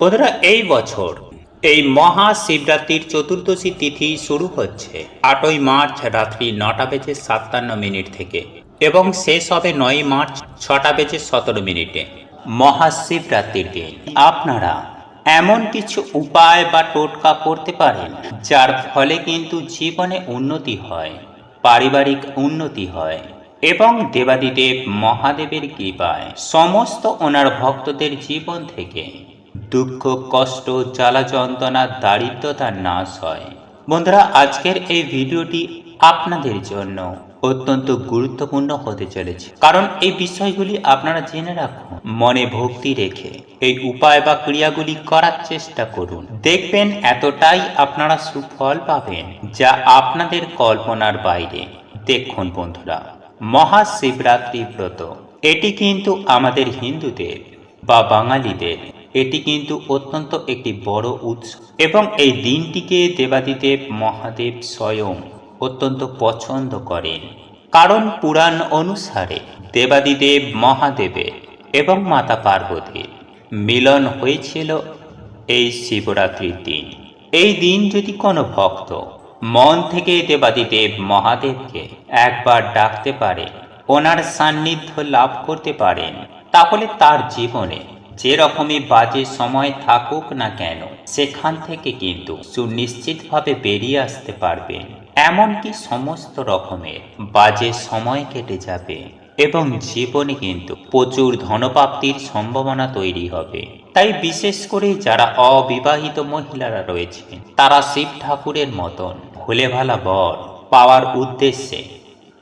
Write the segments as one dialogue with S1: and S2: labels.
S1: বন্ধুরা, এই বছর এই মহাশিবরাত্রির চতুর্দশী তিথি শুরু হচ্ছে। আটই মার্চ রাত্রি নটা বেজে সাতান্ন মিনিট থেকে এবং শেষ হবে নয় মার্চ ছটা বেজে সতেরো মিনিটে। মহাশিবরাত্রির দিন। আপনারা এমন কিছু উপায় বা টোটকা করতে পারেন, যার ফলে কিন্তু জীবনে উন্নতি হয়, পারিবারিক উন্নতি হয় এবং দেবাদিদেব মহাদেবের কৃপায় সমস্ত ওনার ভক্তদের জীবন থেকে দুঃখ, কষ্ট জ্বালা যন্ত্রণা দারিদ্রতার নাশ হয়। বন্ধুরা, আজকের এই ভিডিওটি আপনাদের জন্য অত্যন্ত গুরুত্বপূর্ণ হতে চলেছে। কারণ এই বিষয়গুলি আপনারা জেনে রাখুন, মনে ভক্তি রেখে। এই উপায় বা ক্রিয়াগুলি করার চেষ্টা করুন। দেখবেন এতটাই আপনারা সুফল পাবেন যা আপনাদের কল্পনার বাইরে। দেখুন বন্ধুরা, মহাশিবরাত্রি ব্রত। এটি কিন্তু আমাদের হিন্দুদের বা বাঙালিদের এটি কিন্তু অত্যন্ত একটি বড় উৎসব এবং এই দিনটিকে দেবাদিদেব মহাদেব স্বয়ং অত্যন্ত পছন্দ করেন। কারণ পুরাণ অনুসারে দেবাদিদেব মহাদেবের এবং মাতা পার্বতীর মিলন হয়েছিল এই শিবরাত্রির দিন। এই দিন যদি কোনো ভক্ত মন থেকে দেবাদিদেব মহাদেবকে একবার ডাকতে পারে, ওনার সান্নিধ্য লাভ করতে পারেন, তাহলে তার জীবনে যে রকমই বাজে সময় থাকুক না কেন, সেখান থেকে কিন্তু সুনিশ্চিতভাবে বেরিয়ে আসতে পারবেন। এমনকি সমস্ত রকমের বাজে সময় কেটে যাবে এবং জীবনে কিন্তু প্রচুর ধনপ্রাপ্তির সম্ভাবনা তৈরি হবে। তাই বিশেষ করে যারা অবিবাহিত মহিলারা রয়েছে তারা শিব ঠাকুরের মতন ভুলে ভালা বর পাওয়ার উদ্দেশ্যে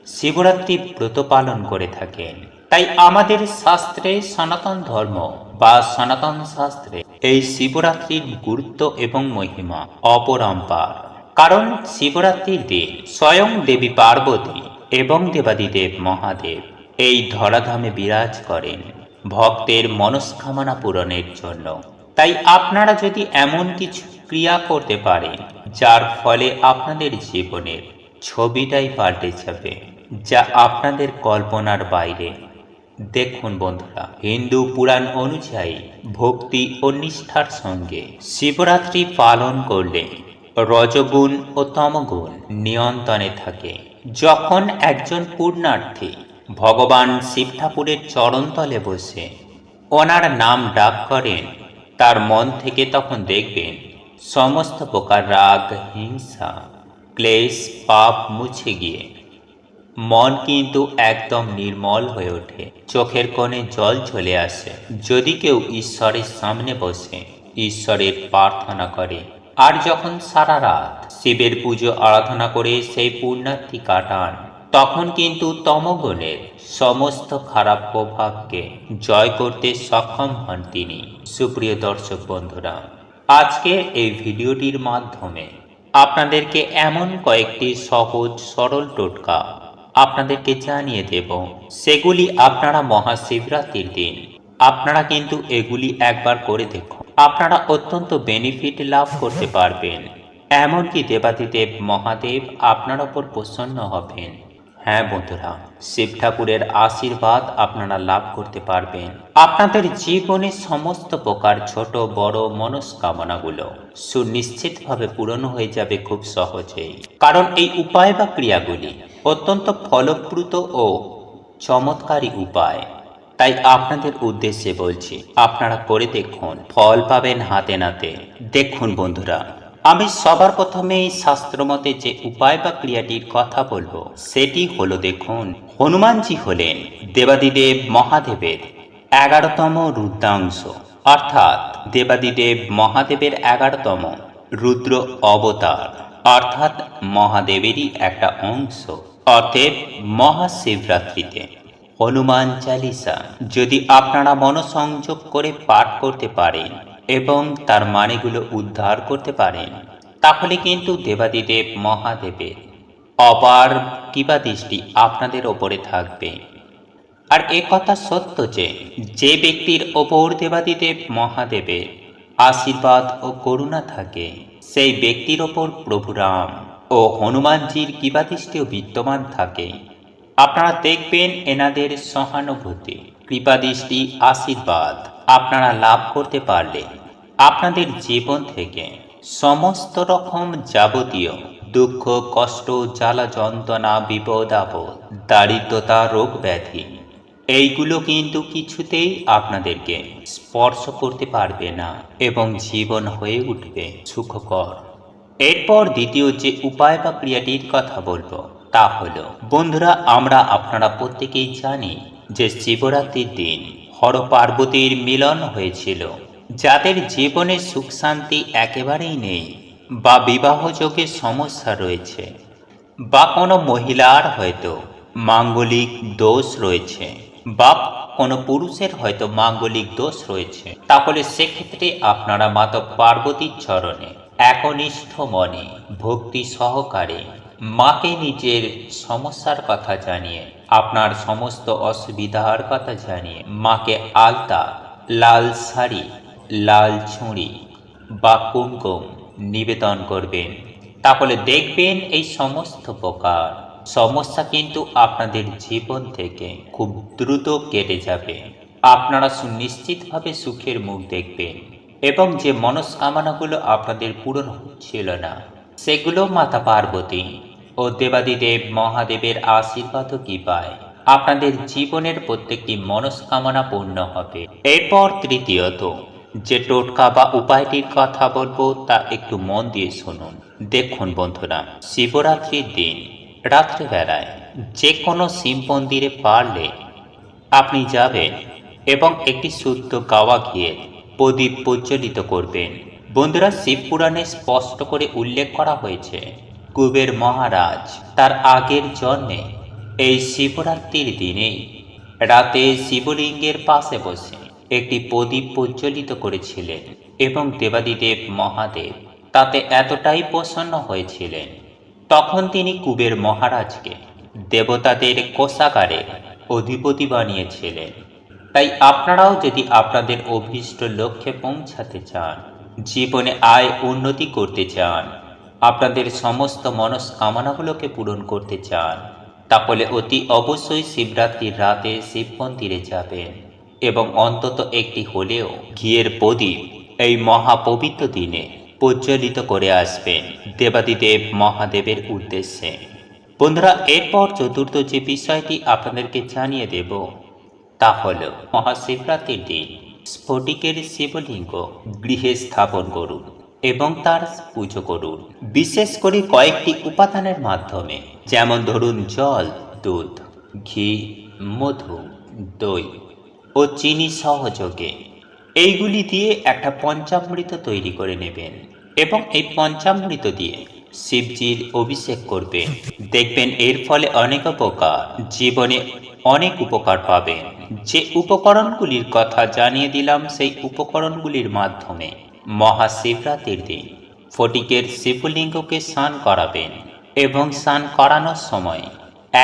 S1: শিবরাত্রি ব্রত পালন করে থাকেন। তাই আমাদের শাস্ত্রে সনাতন ধর্ম বা সনাতন শাস্ত্রে এই শিবরাত্রির গুরুত্ব এবং মহিমা অপরম্পার। কারণ শিবরাত্রির দিন স্বয়ং দেবী পার্বতী এবং দেবাদিদেব মহাদেব এই ধরাধামে বিরাজ করেন ভক্তের মনস্কামনা পূরণের জন্য। তাই আপনারা যদি এমন কিছু ক্রিয়া করতে পারেন, যার ফলে আপনাদের জীবনের ছবিটাই পাল্টে যাবে, যা আপনাদের কল্পনার বাইরে দেখুন বন্ধুরা, হিন্দু পুরাণ অনুযায়ী ভক্তি ও নিষ্ঠার সঙ্গে শিবরাত্রি পালন করলে রজগুণ ও তমগুণ নিয়ন্ত্রণে থাকে। যখন একজন পূর্ণার্থী ভগবান শিব ঠাকুরের চরণতলে বসে ওনার নাম ডাক করেন, তার মন থেকে তখন দেখবেন সমস্ত প্রকার রাগ, হিংসা, ক্লেশ, পাপ মুছে গিয়ে মন কিন্তু একদম নির্মল হয়ে ওঠে। চোখের কোণে জল চলে আসে। যদি কেউ ঈশ্বরের সামনে বসে, ঈশ্বরের প্রার্থনা করে, আর যখন সারা রাত শিবের পুজো আরাধনা করে সেই পুণ্যার্থী কাটান, তখন কিন্তু তমগুণের সমস্ত খারাপ প্রভাবকে জয় করতে সক্ষম হন তিনি। সুপ্রিয় দর্শক বন্ধুরা, আজকে এই ভিডিওটির মাধ্যমে আপনাদেরকে এমন কয়েকটি সহজ সরল টোটকা আপনাদেরকে জানিয়ে দেব, সেগুলি আপনারা মহাশিবরাত্রির দিন। আপনারা কিন্তু এগুলি একবার করে দেখুন। আপনারা অত্যন্ত বেনিফিট লাভ করতে পারবেন। এমনকি দেবাদিদেব মহাদেব আপনার ওপর প্রসন্ন হবেন। হ্যাঁ বন্ধুরা, শিব ঠাকুরের আশীর্বাদ আপনারা লাভ করতে পারবেন। আপনাদের জীবনে সমস্ত প্রকার ছোট, বড় মনস্কামনাগুলো সুনিশ্চিতভাবে পূরণ হয়ে যাবে খুব সহজেই। কারণ এই উপায় বা ক্রিয়াগুলি অত্যন্ত ফলপ্রুত ও চমৎকারী উপায়। তাই আপনাদের উদ্দেশ্যে বলছি, আপনারা করে দেখুন, ফল পাবেন হাতে নাতে। দেখুন বন্ধুরা, আমি সবার প্রথমে এই শাস্ত্রমতে যে উপায় বা ক্রিয়াটির কথা বলব, সেটি হলো দেখুন, হনুমানজি হলেন দেবাদিদেব মহাদেবের এগারোতম রুদ্রাংশ। অর্থাৎ দেবাদিদেব মহাদেবের এগারোতম রুদ্র অবতার, অর্থাৎ মহাদেবেরই একটা অংশ। অতএব মহাশিবরাত্রিতে। হনুমান চালিসা, যদি আপনারা মনোসংযোগ করে পাঠ করতে পারেন এবং তার মানেগুলো উদ্ধার করতে পারেন, তাহলে কিন্তু দেবাদিদেব মহাদেবের অপার কিবা দৃষ্টি আপনাদের ওপরে থাকবে। আর এ কথা সত্য যে যে ব্যক্তির ওপর দেবাদিদেব মহাদেবের আশীর্বাদ ও করুণা থাকে, সেই ব্যক্তির ওপর প্রভু রাম ও হনুমানজির কৃপাদৃষ্টিও বিদ্যমান থাকে। আপনারা দেখবেন এনাদের সহানুভূতি, কৃপাদৃষ্টি, আশীর্বাদ আপনারা লাভ করতে পারলে আপনাদের জীবন থেকে সমস্ত রকম যাবতীয় দুঃখ, কষ্ট, জ্বালা, যন্ত্রণা, বিপদ, আপদ, দারিদ্রতা, রোগ ব্যাধি এইগুলো কিন্তু কিছুতেই আপনাদেরকে স্পর্শ করতে পারবে না এবং জীবন হয়ে উঠবে সুখকর। এরপর দ্বিতীয় যে উপায় বা ক্রিয়াটির কথা বলব, তা হলো, বন্ধুরা, আমরা আপনারা প্রত্যেকেই জানি যে শিবরাত্রির দিন হর পার্বতীর মিলন হয়েছিল। যাদের জীবনে সুখ শান্তি একেবারেই নেই বা বিবাহযোগে সমস্যা রয়েছে বা কোনো মহিলার হয়তো মাঙ্গলিক দোষ রয়েছে বা কোনো পুরুষের হয়তো মাঙ্গলিক দোষ রয়েছে, তাহলে সেক্ষেত্রে আপনারা মাতা পার্বতীর চরণে একনিষ্ঠ মনে ভক্তি সহকারে মাকে নিজের সমস্যার কথা জানিয়ে, আপনার সমস্ত অসুবিধার কথা জানিয়ে, মাকে আলতা, লাল শাড়ি, লাল ছুঁড়ি বা কুমকুম নিবেদন করবেন। তাহলে দেখবেন এই সমস্ত প্রকার সমস্যা কিন্তু আপনাদের জীবন থেকে খুব দ্রুত কেটে যাবে। আপনারা সুনিশ্চিতভাবে সুখের মুখ দেখবেন। এবং যে মনস্কামনাগুলো আপনাদের পূরণ হচ্ছিল না, সেগুলো মাতা পার্বতী ও দেবাদিদেব মহাদেবের আশীর্বাদ কি পায়? আপনাদের জীবনের প্রত্যেকটি মনস্কামনা পূর্ণ হবে। এরপর তৃতীয়ত, যে টোটকা বা উপায়টির কথা বলব তা একটু মন দিয়ে শুনুন। দেখুন বন্ধুরা, শিবরাত্রির দিন, রাত্রিবেলায় যে কোনো শিব মন্দিরে পারলে আপনি যাবেন এবং একটি শুদ্ধ গাওয়া ঘিয়ে প্রদীপ প্রজ্বলিত করবেন। বন্ধুরা শিব পুরাণে স্পষ্ট করে উল্লেখ করা হয়েছে, কুবের মহারাজ তার আগের জন্মে এই শিবরাত্রির দিনেই রাতে শিবলিঙ্গের পাশে বসে একটি প্রদীপ প্রজ্বলিত করেছিলেন এবং দেবাদিদেব মহাদেব তাতে এতটাই প্রসন্ন হয়েছিলেন। তখন তিনি কুবের মহারাজকে দেবতাদের কোষাগারে অধিপতি বানিয়েছিলেন। তাই আপনারাও যদি আপনাদের অভীষ্ট লক্ষ্যে পৌঁছাতে চান, জীবনে আয় উন্নতি করতে চান, আপনাদের সমস্ত মনস্কামনাগুলোকে পূরণ করতে চান, তাহলে অতি অবশ্যই শিবরাত্রির রাতে শিব মন্দিরে যাবেন এবং অন্তত একটি হলেও ঘিয়ের প্রদীপ এই মহাপবিত্র দিনে প্রজ্বলিত করে আসবেন দেবাদিদেব মহাদেবের উদ্দেশ্যে। বন্ধুরা, এরপর চতুর্থ যে বিষয়টি আপনাদেরকে জানিয়ে দেব তা হল মহাশিবরাত্রির দিন। স্ফটিকের শিবলিঙ্গ গৃহে স্থাপন করুন এবং তার পুজো করুন। বিশেষ করে কয়েকটি উপাদানের মাধ্যমে, যেমন ধরুন জল, দুধ, ঘি, মধু, দই ও চিনি সহযোগে। এইগুলি দিয়ে একটা পঞ্চামৃত তৈরি করে নেবেন এবং এই পঞ্চামৃত দিয়ে শিবজির অভিষেক করবেন দেখবেন এর ফলে অনেক উপকার, জীবনে অনেক উপকার পাবেন। যে উপকরণগুলির কথা জানিয়ে দিলাম, সেই উপকরণগুলির মাধ্যমে মহাশিবরাত্রির দিন ফটিকের শিবলিঙ্গকে স্নান করাবেন এবং স্নান করানোর সময়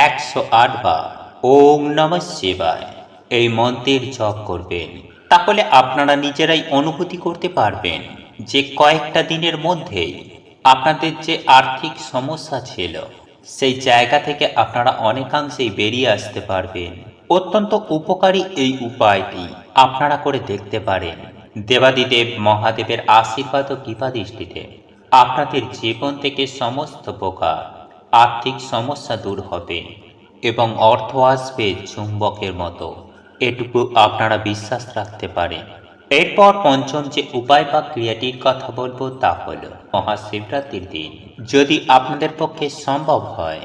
S1: একশো আট বার ওম নম শিবায় এই মন্ত্রের জপ করবেন। তাহলে আপনারা নিজেরাই অনুভূতি করতে পারবেন যে কয়েকটা দিনের মধ্যেই আপনাদের যে আর্থিক সমস্যা ছিল, সেই জায়গা থেকে আপনারা অনেকাংশেই বেরিয়ে আসতে পারবেন। অত্যন্ত উপকারী এই উপায়টি আপনারা করে দেখতে পারেন। দেবাদিদেব মহাদেবের আশীর্বাদ ও কৃপা দৃষ্টিতে আপনাদের জীবন থেকে সমস্ত প্রকার আর্থিক সমস্যা দূর হবে এবং অর্থ আসবে চুম্বকের মতো। এটুকু আপনারা বিশ্বাস রাখতে পারেন। এরপর পঞ্চম যে উপায় বা ক্রিয়াটির কথা বলব তা হল মহাশিবরাত্রির দিন। যদি আপনাদের পক্ষে সম্ভব হয়,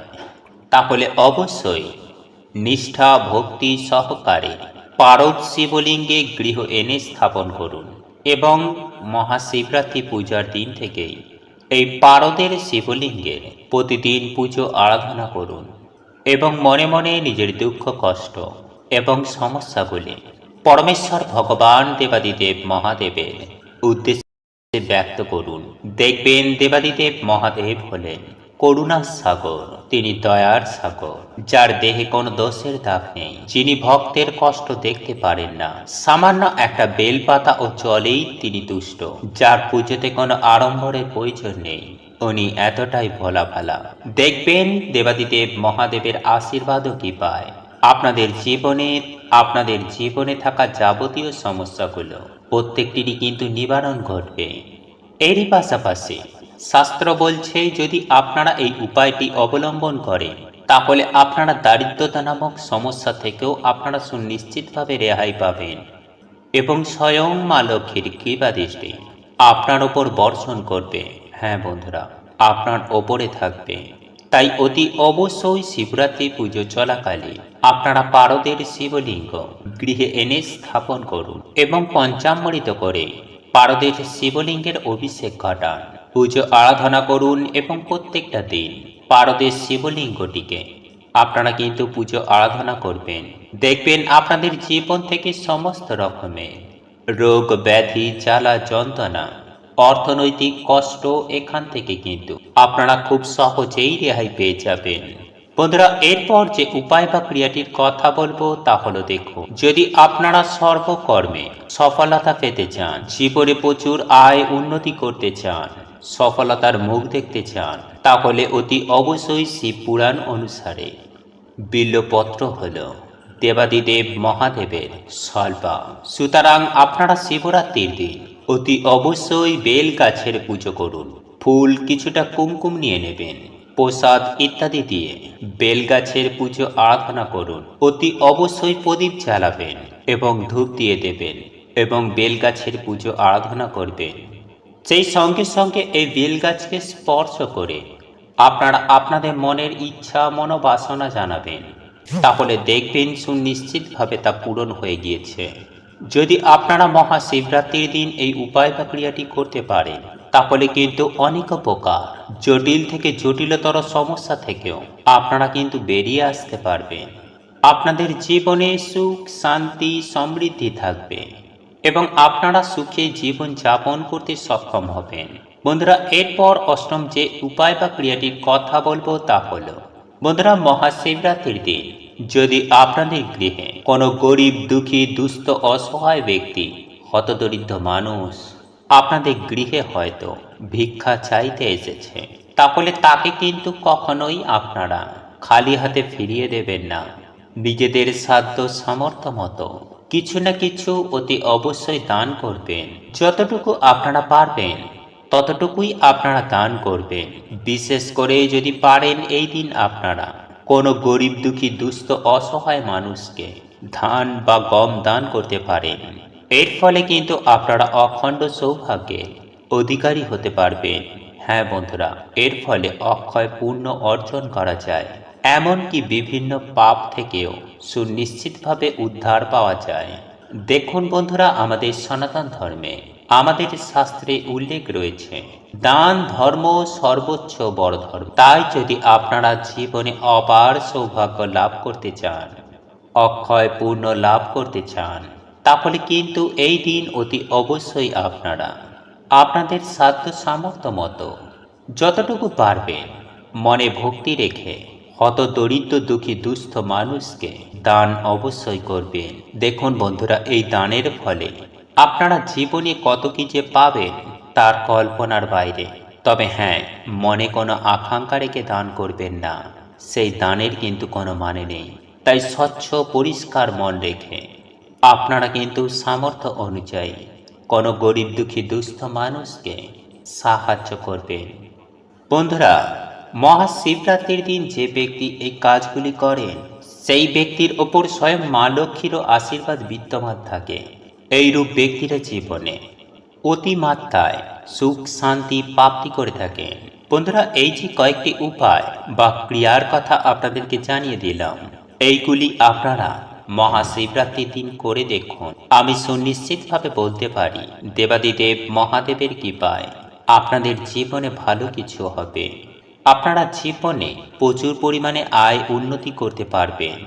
S1: তাহলে অবশ্যই নিষ্ঠা, ভক্তি সহকারে পারদ শিবলিঙ্গে গৃহ এনে স্থাপন করুন এবং মহাশিবরাত্রি পূজার দিন থেকেই এই পারদের শিবলিঙ্গের প্রতিদিন পুজো আরাধনা করুন এবং মনে মনে নিজের দুঃখ, কষ্ট এবং সমস্যাগুলি পরমেশ্বর ভগবান দেবাদিদেব মহাদেবের উদ্দেশ্যে ব্যক্ত করুন। দেখবেন দেবাদিদেব মহাদেব হলেন করুণার সাগর, তিনি দয়ার সাগর, যার দেহে কোনো দোষের দাগ নেই। যিনি ভক্তের কষ্ট দেখতে পারেন না, সামান্য একটা বেলপাতা ও জলেই তিনি তুষ্ট যার পুজোতে কোনো আড়ম্বরের প্রয়োজন নেই। উনি এতটাই ভোলা ভালা দেখবেন দেবাদিদেব মহাদেবের আশীর্বাদও কি পায়। আপনাদের জীবনের আপনাদের জীবনে থাকা যাবতীয় সমস্যাগুলো প্রত্যেকটিরই কিন্তু নিবারণ ঘটবে। এরই পাশাপাশি শাস্ত্র বলছে, যদি আপনারা এই উপায়টি অবলম্বন করেন, তাহলে আপনারা দারিদ্রতা নামক সমস্যা থেকেও আপনারা সুনিশ্চিতভাবে রেহাই পাবেন এবং স্বয়ং মা লক্ষ্মীর কৃপা দৃষ্টি আপনার ওপর বর্ষণ করবে। হ্যাঁ বন্ধুরা, আপনার ওপরে থাকবে। তাই অতি অবশ্যই শিবরাত্রি পুজো চলাকালে আপনারা পারদের শিবলিঙ্গ গৃহে এনে স্থাপন করুন এবং পঞ্চামৃত করে পারদের শিবলিঙ্গের অভিষেক ঘটান। পুজো আরাধনা করুন এবং প্রত্যেকটা দিন পারদের শিবলিঙ্গটিকে আপনারা কিন্তু পুজো আরাধনা করবেন। দেখবেন আপনাদের জীবন থেকে সমস্ত রকমের রোগ ব্যাধি, জ্বালা, যন্ত্রণা অর্থনৈতিক কষ্ট এখান থেকে কিন্তু আপনারা খুব সহজেই রেহাই পেয়ে যাবেন। বন্ধুরা, এরপর যে উপায় বা ক্রিয়াটির কথা বলব তা হলো দেখুন, যদি আপনারা সর্বকর্মে সফলতা পেতে চান, জীবনে প্রচুর আয় উন্নতি করতে চান, সফলতার মুখ দেখতে চান, তাহলে অতি অবশ্যই শিব পুরাণ অনুসারে বিল্লপত্র হল দেবাদিদেব মহাদেবের সল্পা সুতরাং আপনারা শিবরাত্রির দিন অতি অবশ্যই বেল গাছের পুজো করুন। ফুল কিছুটা কুমকুম নিয়ে নেবেন, প্রসাদ ইত্যাদি দিয়ে। বেল গাছের পুজো আরাধনা করুন, অতি অবশ্যই প্রদীপ জ্বালাবেন এবং ধূপ দিয়ে দেবেন এবং বেল গাছের পুজো আরাধনা করবেন। সেই সঙ্গে সঙ্গে এই বেল গাছকে স্পর্শ করে আপনারা আপনাদের মনের ইচ্ছা, মনোবাসনা জানাবেন। তাহলে দেখবেন সুনিশ্চিতভাবে তা পূরণ হয়ে গিয়েছে। যদি আপনারা মহাশিবরাত্রির দিন এই উপায় বা ক্রিয়াটি করতে পারেন, তাহলে কিন্তু অনেক উপকার। জটিল থেকে জটিলতর সমস্যা থেকেও আপনারা কিন্তু বেরিয়ে আসতে পারবেন। আপনাদের জীবনে সুখ, শান্তি, সমৃদ্ধি থাকবে এবং আপনারা সুখে জীবন যাপন করতে সক্ষম হবেন। বন্ধুরা, এরপর অষ্টম যে উপায় বা ক্রিয়াটির কথা বলব তা হলো, বন্ধুরা, মহাশিবরাত্রির দিন যদি আপনাদের গৃহে কোনো গরিব, দুঃখী, দুস্থ, অসহায় ব্যক্তি, হতদরিদ্র মানুষ আপনাদের গৃহে হয়তো ভিক্ষা চাইতে এসেছে, তাহলে তাকে কিন্তু কখনোই আপনারা খালি হাতে ফিরিয়ে দেবেন না। নিজেদের সাধ্য সামর্থ্য মতো কিছু না কিছু অতি অবশ্যই দান করবেন। যতটুকু আপনারা পারবেন, ততটুকুই আপনারা দান করবেন। বিশেষ করে যদি পারেন এই দিন আপনারা। কোনো গরিব দুঃখী দুস্থ অসহায় মানুষকে ধান বা গম দান করতে পারেন। এর ফলে কিন্তু আপনারা অখণ্ড সৌভাগ্যের অধিকারী হতে পারবেন। হ্যাঁ বন্ধুরা, এর ফলে অক্ষয় পূর্ণ অর্জন করা যায়। এমনকি বিভিন্ন পাপ থেকেও সুনিশ্চিতভাবে উদ্ধার পাওয়া যায়। দেখুন বন্ধুরা, আমাদের সনাতন ধর্মে আমাদের শাস্ত্রে উল্লেখ রয়েছে, দান ধর্ম সর্বোচ্চ বড় ধর্ম। তাই যদি আপনারা জীবনে অপার সৌভাগ্য লাভ করতে চান, অক্ষয় পূর্ণ লাভ করতে চান, তাহলে কিন্তু এই দিন অতি অবশ্যই আপনারা, আপনাদের সাধ্য সামর্থ্য মতো, যতটুকু পারবেন, মনে ভক্তি রেখে, হত দরিদ্র দুঃখী দুস্থ মানুষকে দান অবশ্যই করবেন। দেখুন বন্ধুরা, এই দানের ফলে আপনারা জীবনে কত কি যে পাবেন তার কল্পনার বাইরে। তবে হ্যাঁ মনে কোনো আকাঙ্ক্ষা রেখে দান করবেন না। সেই দানের কিন্তু কোনো মানে নেই। তাই স্বচ্ছ, পরিষ্কার মন রেখে। আপনারা কিন্তু সামর্থ্য অনুযায়ী কোনো গরিব দুঃখী দুস্থ মানুষকে সাহায্য করবেন। বন্ধুরা, মহাশিবরাত্রির দিন যে ব্যক্তি এই কাজগুলি করেন, সেই ব্যক্তির ওপর স্বয়ং মা লক্ষ্মীরও আশীর্বাদ বিদ্যমান থাকে। এইরূপ ব্যক্তিরা জীবনে অতিমাত্রায় সুখ, শান্তি প্রাপ্তি করে থাকেন। বন্ধুরা, এই যে কয়েকটি উপায় বা ক্রিয়ার কথা আপনাদেরকে জানিয়ে দিলাম, এইগুলি আপনারা মহাশিবরাত্রির দিন করে দেখুন। আমি সুনিশ্চিতভাবে বলতে পারি, দেবাদিদেব মহাদেবের কৃপায় আপনাদের জীবনে ভালো কিছু হবে। আপনারা জীবনে প্রচুর পরিমাণে আয় উন্নতি করতে পারবেন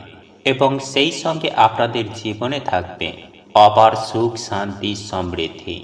S1: এবং সেই সঙ্গে আপনাদের জীবনে থাকবে। অপার সুখ শান্তি সমৃদ্ধি